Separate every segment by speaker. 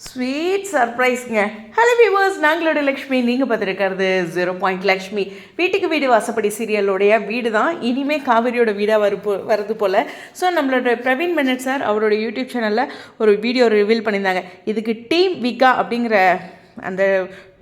Speaker 1: Sweet சர்ப்ரைஸ்ங்க hello viewers நாங்களோட லக்ஷ்மி நீங்கள் பார்த்துருக்கிறது ஜீரோ பாயிண்ட் லக்ஷ்மி வீட்டுக்கு வீடு வாசப்படி சீரியலோடைய வீடு தான் இனிமேல் காவிரியோட வீடாக வரு வருது போல். ஸோ நம்மளோட பிரவீன் மெனட் சார் அவரோட யூடியூப் சேனலில் ஒரு வீடியோ ரிவீல் பண்ணியிருந்தாங்க. இதுக்கு டீம் விகா அப்படிங்கிற அந்த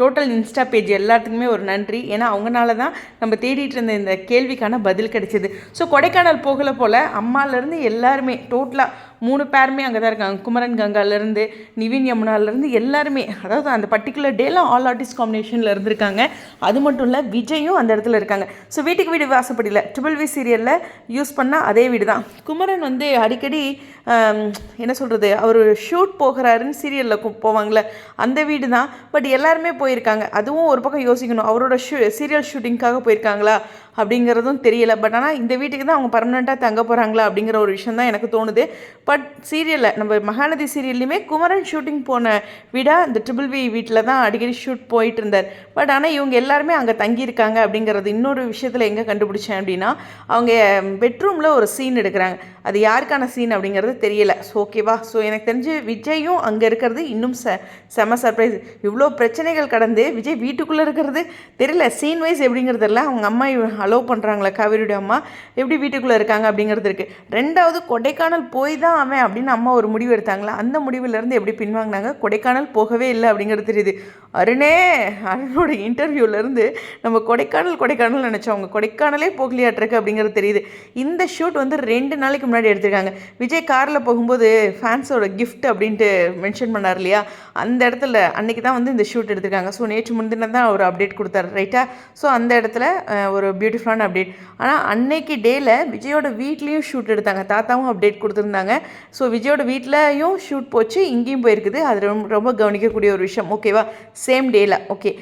Speaker 1: டோட்டல் இன்ஸ்டா பேஜ் எல்லாத்துக்குமே ஒரு நன்றி. ஏன்னா அவங்கனால தான் நம்ம தேடிட்டு இருந்த இந்த கேள்விக்கான பதில் கிடைச்சிது. ஸோ கொடைக்கானல் போகல போல் அம்மாலேருந்து எல்லாருமே டோட்டலாக மூணு பேருமே அங்கே தான் இருக்காங்க. குமரன் கங்காலேருந்து நிவின் யமுனாலேருந்து எல்லாருமே அதாவது அந்த பர்டிகுலர் டேல ஆல் ஆர்டிஸ்ட் காம்பினேஷனில் இருந்திருக்காங்க. அது மட்டும் இல்லை விஜயும் அந்த இடத்துல இருக்காங்க. ஸோ வீட்டுக்கு வீடு வாசப்படியில் ட்ரிபிள் வி சீரியலில் யூஸ் பண்ணால் அதே வீடு தான் குமரன் வந்து அடிக்கடி என்ன சொல்கிறது அவர் ஷூட் போகிறாருன்னு சீரியலில் போவாங்களே அந்த வீடு தான் பட் எல்லாருமே போய் போயிருக்காங்க. அதுவும் ஒரு பக்கம் யோசிக்கணும். அவரோட ஷூ சீரியல் ஷூட்டிங்க்காக போயிருக்காங்களா? அப்படிங்கிறதும் தெரியல. பட் ஆனால் இந்த வீட்டுக்கு தான் அவங்க பர்மனெண்ட்டாக தங்க போகிறாங்களா அப்படிங்கிற ஒரு விஷயம் தான் எனக்கு தோணுது. பட் சீரியலில் நம்ம மகாநதி சீரியல்லையுமே குமரன் ஷூட்டிங் போன வீடாக இந்த ட்ரிபிள் வி வீட்டில் தான் அடிக்கடி ஷூட் போயிட்டு இருந்தார். பட் ஆனால் இவங்க எல்லாருமே அங்கே தங்கியிருக்காங்க அப்படிங்கிறது இன்னொரு விஷயத்தில் எங்கே கண்டுபிடிச்சேன் அப்படின்னா அவங்க பெட்ரூமில் ஒரு சீன் எடுக்கிறாங்க. அது யாருக்கான சீன் அப்படிங்கிறது தெரியல. ஸோ ஓகேவா ஸோ எனக்கு தெரிஞ்சு விஜயும் அங்கே இருக்கிறது இன்னும் ச செம சர்ப்ரைஸ் இவ்வளோ பிரச்சனைகள் கடந்து விஜய் வீட்டுக்குள்ளே இருக்கிறது தெரியல. சீன் வைஸ் எப்படிங்கிறது அவங்க அம்மா அலோவ் பண்ணுறாங்களா காவேரியுடைய அம்மா? எப்படி வீட்டுக்குள்ளே இருக்காங்க அப்படிங்கிறது இருக்குது ரெண்டாவது கொடைக்கானல் போய் தான் அவன் அப்படின்னு அம்மா ஒரு முடிவு எடுத்தாங்களா? அந்த முடிவுலேருந்து எப்படி பின்வாங்கினாங்க? கொடைக்கானல் போகவே இல்லை அப்படிங்கிறது தெரியுது. அருணே அருணோட இன்டர்வியூலேருந்து நம்ம கொடைக்கானல் கொடைக்கானல் நினச்சோம். அவங்க கொடைக்கானலே போகலையாட்டிருக்கு அப்படிங்கிறது தெரியுது. இந்த ஷூட் வந்து ரெண்டு நாளைக்கு முன்னாடி எடுத்திருக்காங்க. விஜய் காரில் போகும்போது ஃபேன்ஸோட கிஃப்ட் அப்படின்ட்டு மென்ஷன் பண்ணார் இல்லையா? அந்த இடத்துல அன்னைக்கு தான் வந்து இந்த ஷூட் எடுத்திருக்காங்க. ஸோ நேற்று முன்தினம் தான் ஒரு அப்டேட் கொடுத்தாரு ரைட்டா ஸோ அந்த இடத்துல ஒரு ஒரு பியூட்டிஃபுல்லான அப்டேட் ஆனால் அன்னைக்கு டேயில் விஜயோட வீட்லேயும் ஷூட் எடுத்தாங்க. தாத்தாவும் அப்டேட் கொடுத்துருந்தாங்க. ஸோ விஜயோட வீட்லேயும் ஷூட் போச்சு இங்கேயும் போயிருக்குது. அது ரொம்ப ரொம்ப கவனிக்கக்கூடிய ஒரு விஷயம். ஓகேவா சேம் டேயில் ஓகே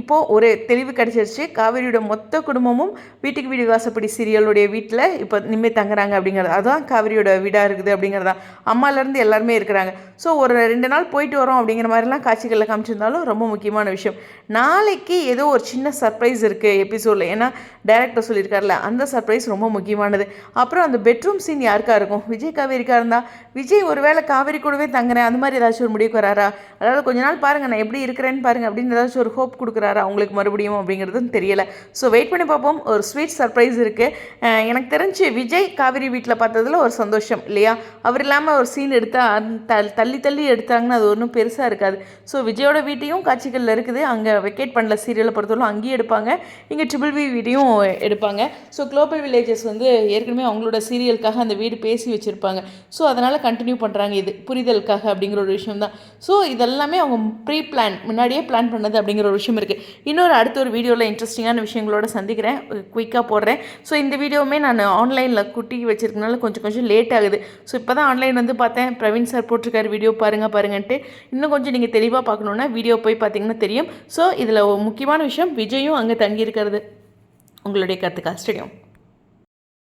Speaker 1: இப்போது ஒரு தெளிவு கிடச்சிருச்சு. காவேரியோட மொத்த குடும்பமும் வீட்டுக்கு வீடு வாசப்படி சீரியலுடைய வீட்டில் இப்போ நிம்மே தங்குறாங்க அப்படிங்கிறது. அதுதான் காவேரியோட வீடாக இருக்குது அப்படிங்கிறதா. அம்மாலேருந்து எல்லாருமே இருக்கிறாங்க. ஸோ ஒரு ரெண்டு நாள் போயிட்டு வரோம் அப்படிங்கிற மாதிரிலாம் காட்சிகளில் காமிச்சிருந்தாலும் ரொம்ப முக்கியமான விஷயம். நாளைக்கு ஏதோ ஒரு சின்ன சர்ப்ரைஸ் இருக்குது எபிசோடில் ஏன்னா டேரக்டர் சொல்லியிருக்காருல அந்த சர்ப்ரைஸ் ரொம்ப முக்கியமானது. அப்புறம் அந்த பெட்ரூம் சீன் யாருக்கா இருக்கும்? விஜய் காவேரிக்கா இருந்தால் விஜய் ஒருவேளை காவேரி கூடவே தங்குறேன் அந்த மாதிரி ஏதாச்சும் ஒரு முடிவுக்கு வராரா? அதாவது கொஞ்ச நாள் பாருங்கள் நான் எப்படி இருக்கிறேன்னு பாருங்கள் அப்படின்னு ஏதாச்சும் ஒரு ஹோப் கொடுக்குறாரா? அவங்களுக்கு மறுபடியும் அப்படிங்கிறதும் தெரியல. ஸோ வெயிட் பண்ணி பார்ப்போம். ஒரு ஸ்வீட் சர்ப்ரைஸ் இருக்குது எனக்கு தெரிஞ்சு விஜய் காவேரி வீட்டில் பார்த்ததுல ஒரு சந்தோஷம் இல்லையா? அவர் இல்லாமல் ஒரு சீன் எடுத்தால் தள்ளி தள்ளி எடுத்தாங்கன்னா அது ஒன்றும் பெருசாக இருக்காது. ஸோ விஜயோட வீட்டையும் காட்சிகளில் இருக்குது. அங்கே வெக்கேட் பண்ணல சீரியலை பொறுத்தவரை அங்கேயும் எடுப்பாங்க. இங்கே ட்ரிபிள் வி வீடையும் எடுப்பாங்க. ஸோ குளோபல் வில்லேஜஸ் வந்து ஏற்கனவே அவங்களோட சீரியலுக்காக அந்த வீடு பேசி வச்சுருப்பாங்க. ஸோ அதனால் கண்டினியூ பண்ணுறாங்க இது. புரிதலுக்காக அப்படிங்கிற ஒரு விஷயம் தான். ஸோ இதெல்லாமே அவங்க ப்ரீ பிளான் முன்னாடியே பிளான் பண்ணது அப்படிங்கிற ஒரு விஷயம் இருக்குது இன்னொரு அடுத்த ஒரு வீடியோவில் இன்ட்ரெஸ்டிங்கான விஷயங்களோட சந்திக்கிறேன். குயிக்காக போடுறேன். ஸோ இந்த வீடியோவுமே நான் ஆன்லைனில் குட்டி வச்சிருக்கனால கொஞ்சம் கொஞ்சம் லேட் ஆகுது. ஸோ இப்போ தான் ஆன்லைன் வந்து பார்த்தேன். பிரவீன் சார் போட்டிருக்காரு. வீடியோ பாருங்கள் பாருங்கன்ட்டு. இன்னும் கொஞ்சம் நீங்கள் தெளிவாக பார்க்கணுன்னா வீடியோ போய் பார்த்தீங்கன்னா தெரியும். ஸோ இதில் முக்கியமான விஷயம் விஜயும் அங்கே தங்கியிருக்கிறது. உங்களுடைய கருத்துக்கா ஸ்டேடியம்